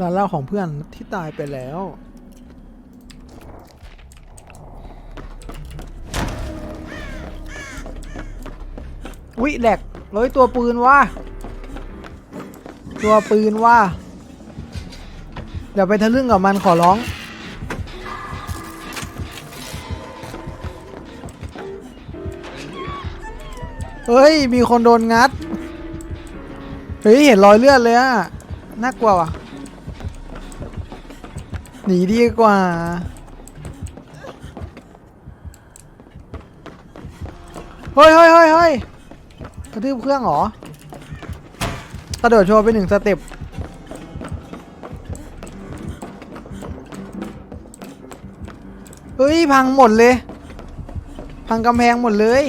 ร้านเหล้าของเพื่อนที่ตายไปแล้ววิแหลกเลยตัวปืนว่า ตัวปืนว่าอย่าไปทะลึ่งกับมันขอร้องเฮ้ย มีคนโดนงัด เฮ้ย เห็นรอยเลือดเลยอะน่ากลัวว่ะ หนีดีกว่า เฮ้ยเฮ้ยเฮ้ยเฮ้ยกระทืบเครื่องเหรอ กระโดดโชว์ไปหนึ่งสเต็ปเฮ้ย พังหมดเลย พังกำแพงหมดเลย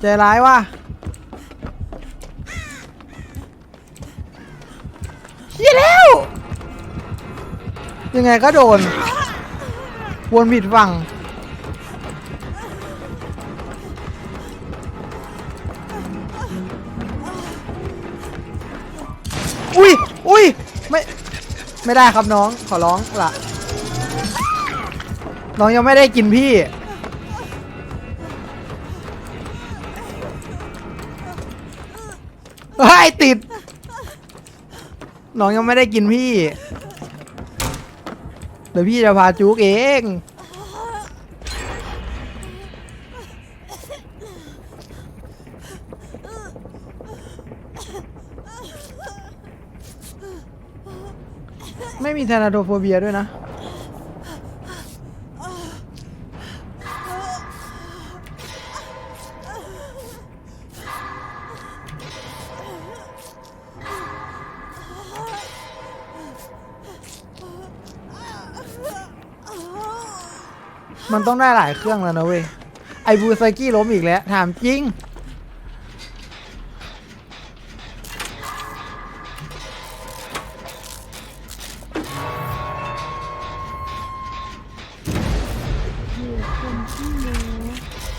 ใจร้ายว่ะ ยังไงก็โดน วนผิดฝั่งอุ้ยอุ้ยไม่ ไม่ได้ครับน้อง ขอร้องละน้องยังไม่ได้กินพี่ เฮ้ยติด น้องยังไม่ได้กินพี่ เดี๋ยวพี่จะพาจุกเอง ไม่มีแทนาโดโฟเบียด้วยนะ มันต้องได้หลายเครื่องแล้วนะเว้ย ไอบูไซกี้ล้มอีกแล้ว ถามจริง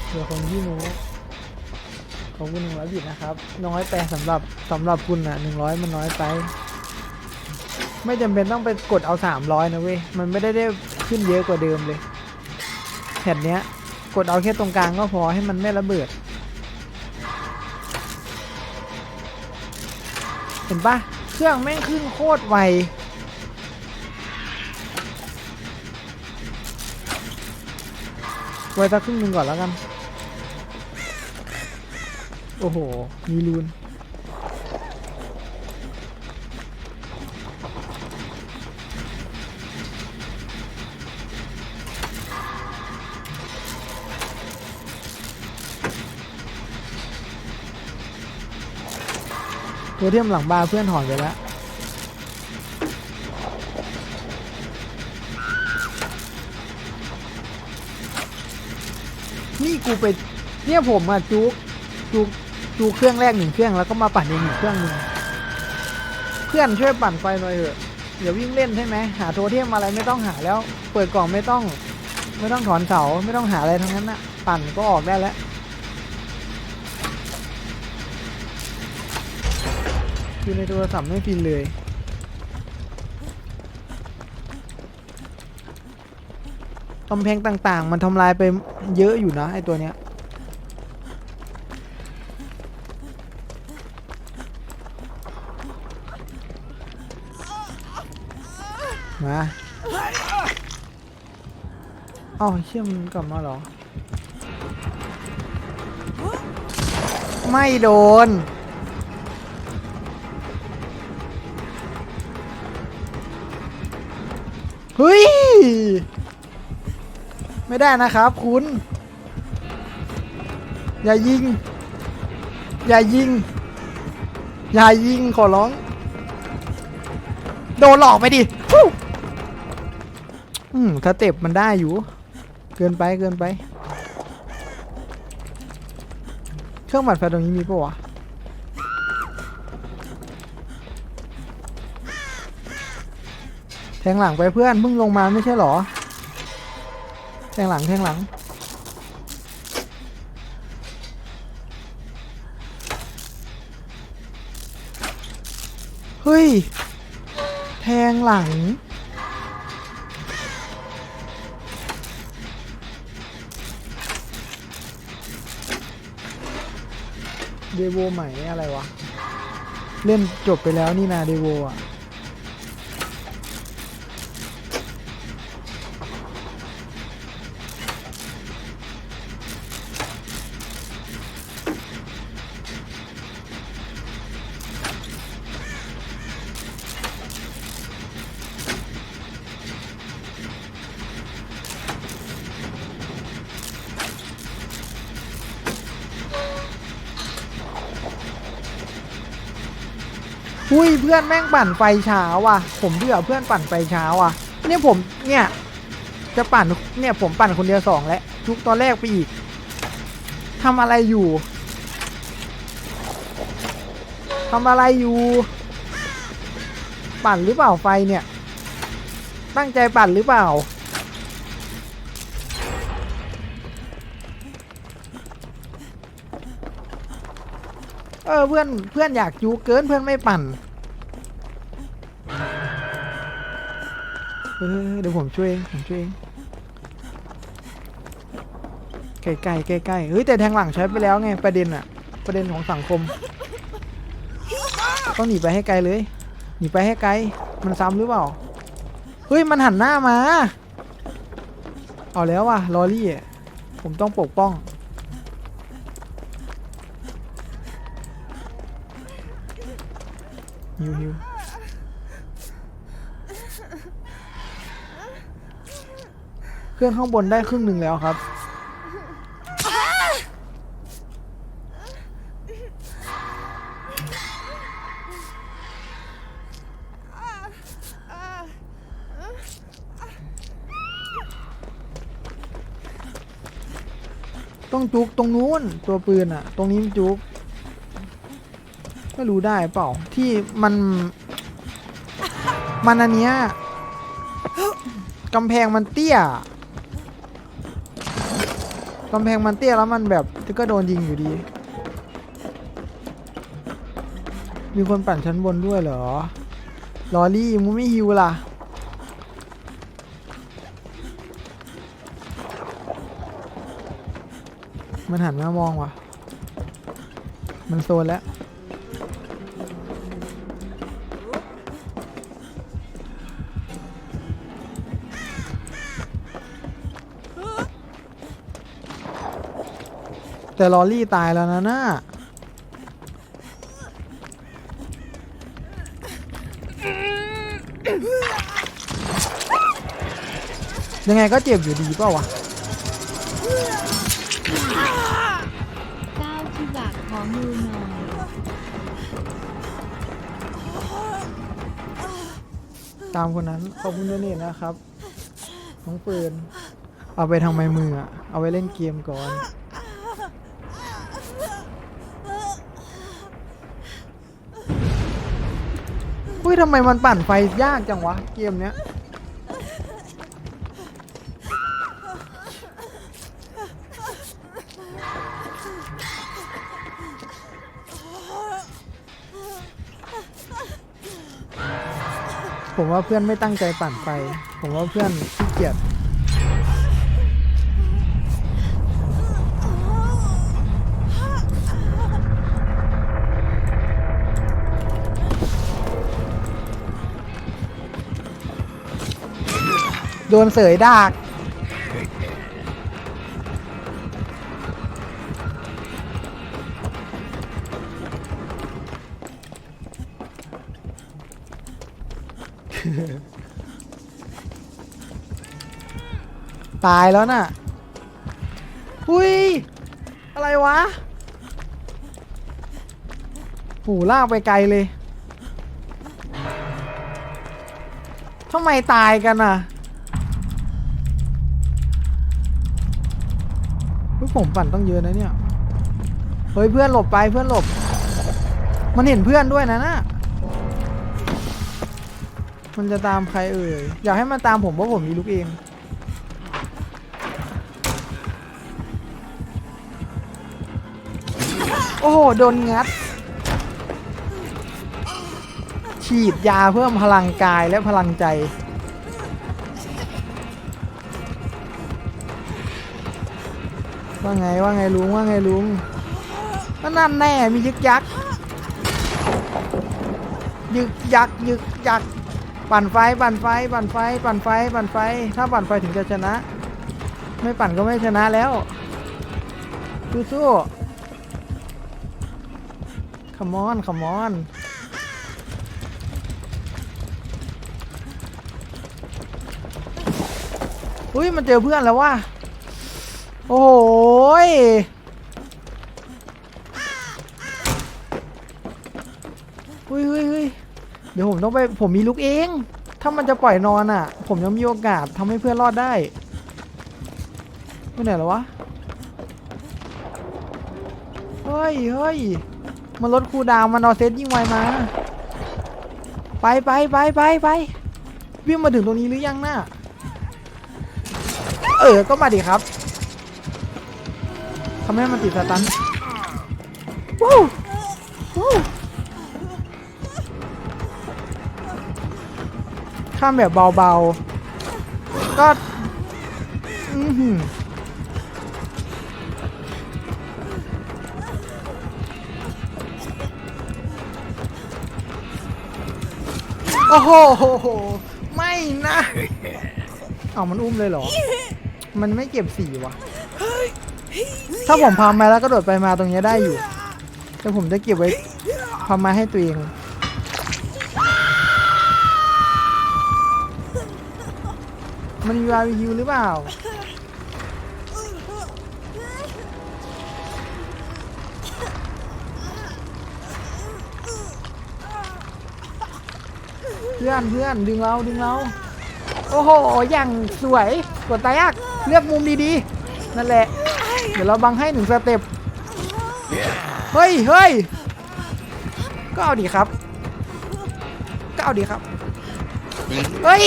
เดี๋ยวคนที่รู้ขอบคุณหนึ่งร้อยบิตนะครับ น้อยไปสำหรับสำหรับคุณอะหนึ่งร้อยมันน้อยไป ไม่จำเป็นต้องไปกดเอาสามร้อยนะเว้ย มันไม่ได้ได้ขึ้นเยอะกว่าเดิมเลย แผ่นเนี้ย กดเอาแค่ตรงกลางก็พอให้มันไม่ระเบิด เห็นปะเครื่องแม่งขึ้นโคตรไวไว้สักครึ่งหนึ่งก่อนแล้วกัน โอ้โห มีรูน ตัวเทียมหลังบาร์เพื่อนถอนไปแล้วนี่กูไปเนี่ยผมอะจุกจุกจุกเครื่องแรกหนึ่งเครื่องแล้วก็มาปั่นเองหนึ่งเครื่องหนึ่งเพื่อนช่วยปั่นไฟหน่อยเถอะอย่าวิ่งเล่นใช่ไหมหาโทเทียมอะไรไม่ต้องหาแล้ว เปิดกล่องไม่ต้อง ไม่ต้องถอนเสาไม่ต้องหาอะไรทั้งนั้นนะปั่นก็ออกได้แล้ว คือในโทรศัพท์ไม่ฟินเลย กำแพงต่างๆ มันทำลายไปเยอะอยู่นะไอตัวเนี้ย มาอ้าเชื่อมนกลับมาหรอ ไม่โดน เฮ้ย ไม่ได้นะครับคุณ อย่ายิง อย่ายิง อย่ายิงขอร้อง โดนหลอกไปดิฮู้อืมสเต็ปมันได้อยู่ เกินไปเกินไป เครื่องหมัดไฟตรงนี้มีปะวะ แทงหลังไปเพื่อนเพิ่งลงมาไม่ใช่หรอ แทงหลังแทงหลัง เฮ้ย แทงหลัง เดโวใหม่อะไรวะ เล่นจบไปแล้วนี่นาเดโวอะ อุ้ยเพื่อนแม่งปั่นไฟเช้าว่ะ ผมเบื่อเพื่อนปั่นไฟเช้าว่ะ เนี่ยผมเนี่ยจะปั่นเนี่ยผมปั่นคนเดียวสองแล้วทุกตอนแรกไปอีกทำอะไรอยู่ทำอะไรอยู่ ปั่นหรือเปล่าไฟเนี่ย ตั้งใจปั่นหรือเปล่า ออเพื่อนเพื่อนอยากจูเกินเพื่อนไม่ปั่นเออเดี๋ยวผมช่วยเองผมช่วยเองใกล้ใกล้ใกล้ใกล้เฮ้ยแต่แทงหลังใช้ไปแล้วไงประเด็นอะประเด็นของสังคมต้องหนีไปให้ไกลเลยหนีไปให้ไกลมันซ้ำหรือเปล่าเฮ้ยมันหันหน้ามา เอาแล้วว่ะลอรี่ผมต้องปกป้อง ฮิวฮิวเครื่องข้างบนได้ครึ่งหนึ่งแล้วครับ ต้องจุกตรงนู้นตัวปืนอะตรงนี้มันจุก ไม่รู้ได้เปล่าที่มันมันอันเนี้ยกำแพงมันเตี้ยกำแพงมันเตี้ยแล้วมันแบบก็โดนยิงอยู่ดี มีคนปั่นชั้นบนด้วยเหรอลอรี่มึงไม่ฮิวล่ะมันหันมามองว่ะ มันโซนแล้ว แต่ลอรี่ตายแล้วนะน่ายังไงก็เจ็บอยู่ดีเปล่าวะก้าชิบะขอมือหน่อยตามคนนั้นขอบคุณด้วยนี่นะครับน้องปืน เอาไปทางไม้มืออะเอาไว้เล่นเกมก่อน ยทำไมมันปั่นไฟยากจังวะ เกมเนี้ย ผมว่าเพื่อนไม่ตั้งใจปั่นไฟ ผมว่าเพื่อนขี้เกียจ โดนเสยดากตายแล้วน่ะอุ้ยอะไรวะหูลากไปไกลเลย ทำไมตายกันอะเฮ้ย ผมปั่นต้องเยอะนะเนี่ย เฮ้ยเพื่อนหลบไปเพื่อนหลบ มันเห็นเพื่อนด้วยนะน่ะมันจะตามใครเอ่ย อยากให้มันตามผมเพราะผมมีลูกเอง โอ้โห โดนงัด ฉีดยาเพิ่มพลังกายและพลังใจ ว่าไงว่าไงลุงว่าไงลุงก็นั่นแน่มียึกยักยึกยักยึกยักปั่นไฟปั่นไฟปั่นไฟปั่นไฟปั่นไฟ ถ้าปั่นไฟถึงจะชนะ ไม่ปั่นก็ไม่ชนะแล้วสู้ๆ come on come on อุ้ยมันเจอเพื่อนแล้วว่ะ โอ้โหยอุ้ยเฮ้ยเฮ้ยเดี๋ยวผมต้องไป ผมมีลูกเอง ถ้ามันจะปล่อยนอนอะ ผมยังมีโอกาสทำให้เพื่อนรอดได้ไปไหนแล้ววะ เฮ้ยเฮ้ยมันลดคูดาวมันเอาเซตยิ่งไวมา ไปไปไปไปไปวิ่งมาถึงตรงนี้หรือยังน่ะ เออ ก็มาดิครับ ทำให้มันติดสตันวู้วู้ข้ามแบบเบาๆ ก็อือหือโอ้โห ไม่นะ เอามันอุ้มเลยเหรอ มันไม่เก็บสีวะ ถ้าผมพามาแล้วก็โดดไปมาตรงนี้ได้อยู่ แต่ผมจะเก็บไว้พามาให้ตัวเองมันมีวาวิวหรือเปล่า เพื่อนเพื่อนดึงเราดึงเรา โอ้โห อย่างสวย กดตายยากเลือกมุมดีๆ นั่นแหละ เดี๋ยวเราบังให้หนึ่งสเต็ปเฮ้ยเฮ้ยก็เอาดีครับ ก็เอาดีครับ เฮ้ย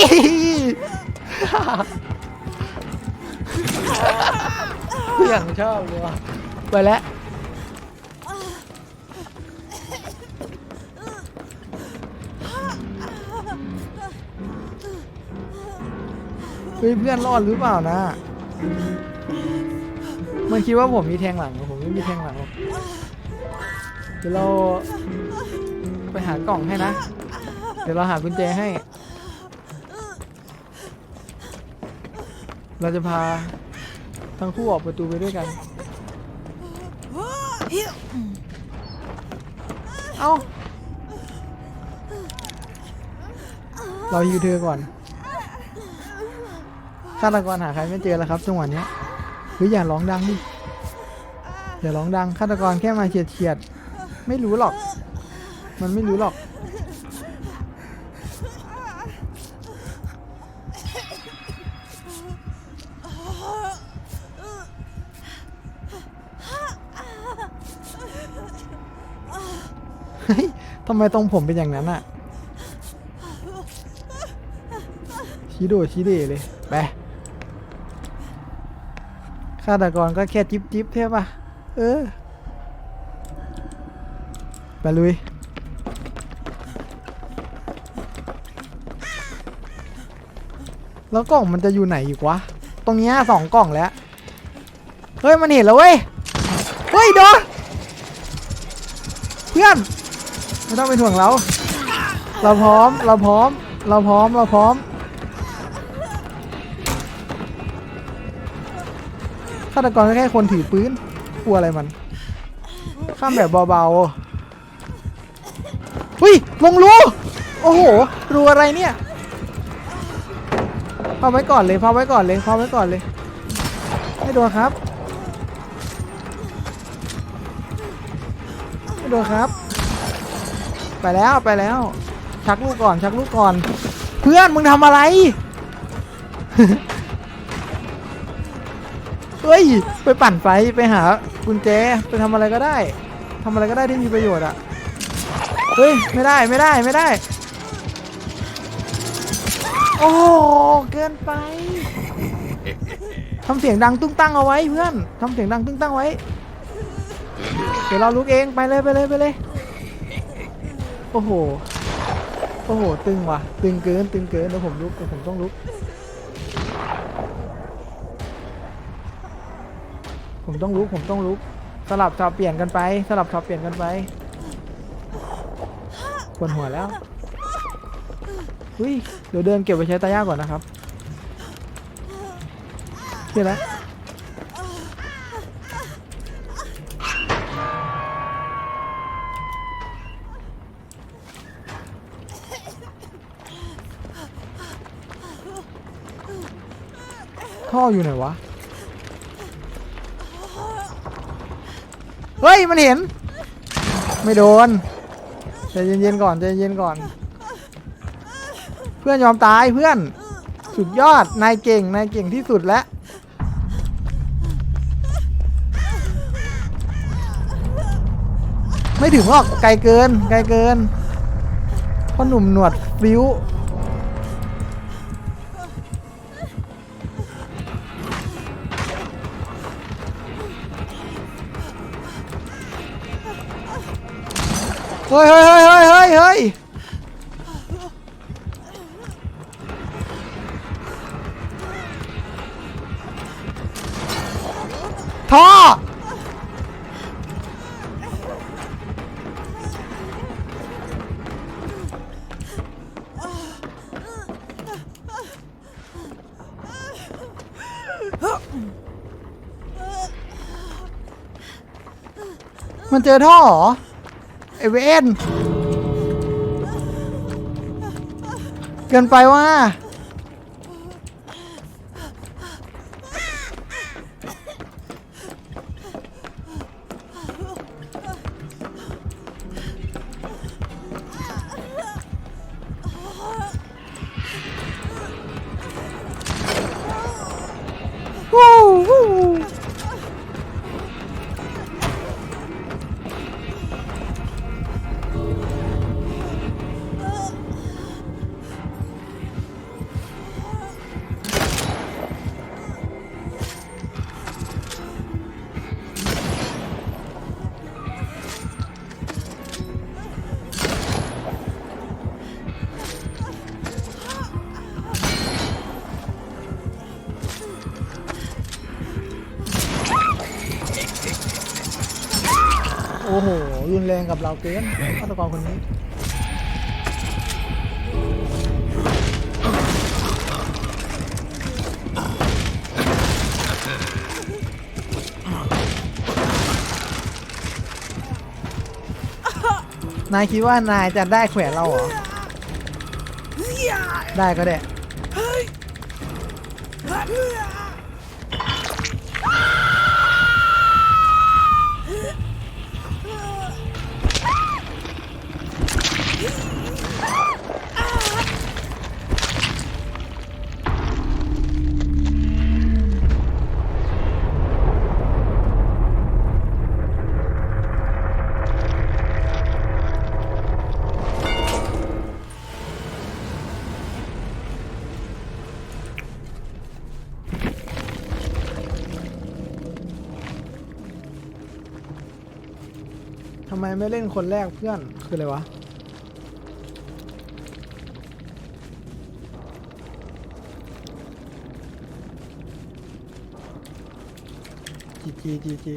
เพื่อนชอบเลยว่ะไปแล้วเฮ้ยเพื่อนรอดหรือเปล่านะ มันคิดว่าผมมีแทงหลังผมไม่มีแทงหลังเดี๋ยวเราไปหากล่องให้นะ เดี๋ยวเราหากุญแจให้ เราจะพาทั้งคู่ออกประตูไปด้วยกัน เอาเราอยู่เธอก่อนฆาตกรหาใครไม่เจอแล้วครับจังหวะนี้ เฮ้ยอย่าร้องดังดิอย่าร้องดังฆาตกรแค่มาเฉียดเฉียดไม่รู้หรอก มันไม่รู้หรอก เฮ้ยทำไมตรงผมเป็นอย่างนั้นอะชี้โดชี้เดเลย ไป ฆาตกรก็แค่จิ๊บจิ๊บเท่ปะเออ ไปลุย แล้วกล่องมันจะอยู่ไหนอีกวะ ตรงนี้สองกล่องแล้ว เฮ้ย มันเห็นแล้วเว้ย เฮ้ยโดนเพื่อน ไม่ต้องเป็นห่วงเรา เราพร้อม เราพร้อม เราพร้อม เราพร้อมาตกรก็แค่คนถือปืนกลัวอะไรมัน ข้ามแบบเบาๆหุ้ยลงรูโอ้โหรูอะไรเนี่ยพาไว้ก่อนเลยพาไว้ก่อนเลยพาไว้ก่อนเลยไม่โดนครับไม่โดนครับ ไปแล้วไปแล้ว ชักลูกก่อนชักลูกก่อน เพื่อนมึงทำอะไร เฮ้ย ไปปั่นไฟไปหากุญแจไปทำอะไรก็ได้ทำอะไรก็ได้ที่มีประโยชน์อะเฮ้ย ไม่ได้ไม่ได้ไม่ได้ โอ้เกินไปทำเสียงดังตุ้งตั้งเอาไว้เพื่อนทำเสียงดังตุ้งตั้งไว้ เดี๋ยวเราลุกเองไปเลยไปเลยไปเลย โอ้โห โอ้โห ตึงว่ะ ตึงเกินตึงเกินเดี๋ยวผมลุกเดี๋ยวผมต้องลุก ผมต้องลุกผมต้องลุกสลับสับเปลี่ยนกันไป สลับสับเปลี่ยนกันไปปวดหัวแล้วอุ้ยเดี๋ยวเดินเก็บไว้ใช้ตายากก่อนนะครับเชื่อแล้วท่ออยู่ไหนวะ ฮ้ยมันเห็น ไม่โดนใจเย็นๆก่อนใจเย็นๆก่อน เพื่อนยอมตายเพื่อน สุดยอดนายเก่งนายเก่งที่สุดแล้วไม่ถึงหรอกไกลเกิน ไกลเกินพ่อหนุ่มหนวดฟิว เฮ้ยเฮ้ยเฮ้ยเฮ้ยเฮ้ยเฮ้ยท่อมันเจอท่อเหรอ ไอเวนเกินไปว่า งกับเราเกินฆาตกรคนนี้นายคิดว่านายจะได้แขวนเราเหรอ ได้ก็ได้ ไม่เล่นคนแรกเพื่อน คืออะไรวะ จีจีจีจี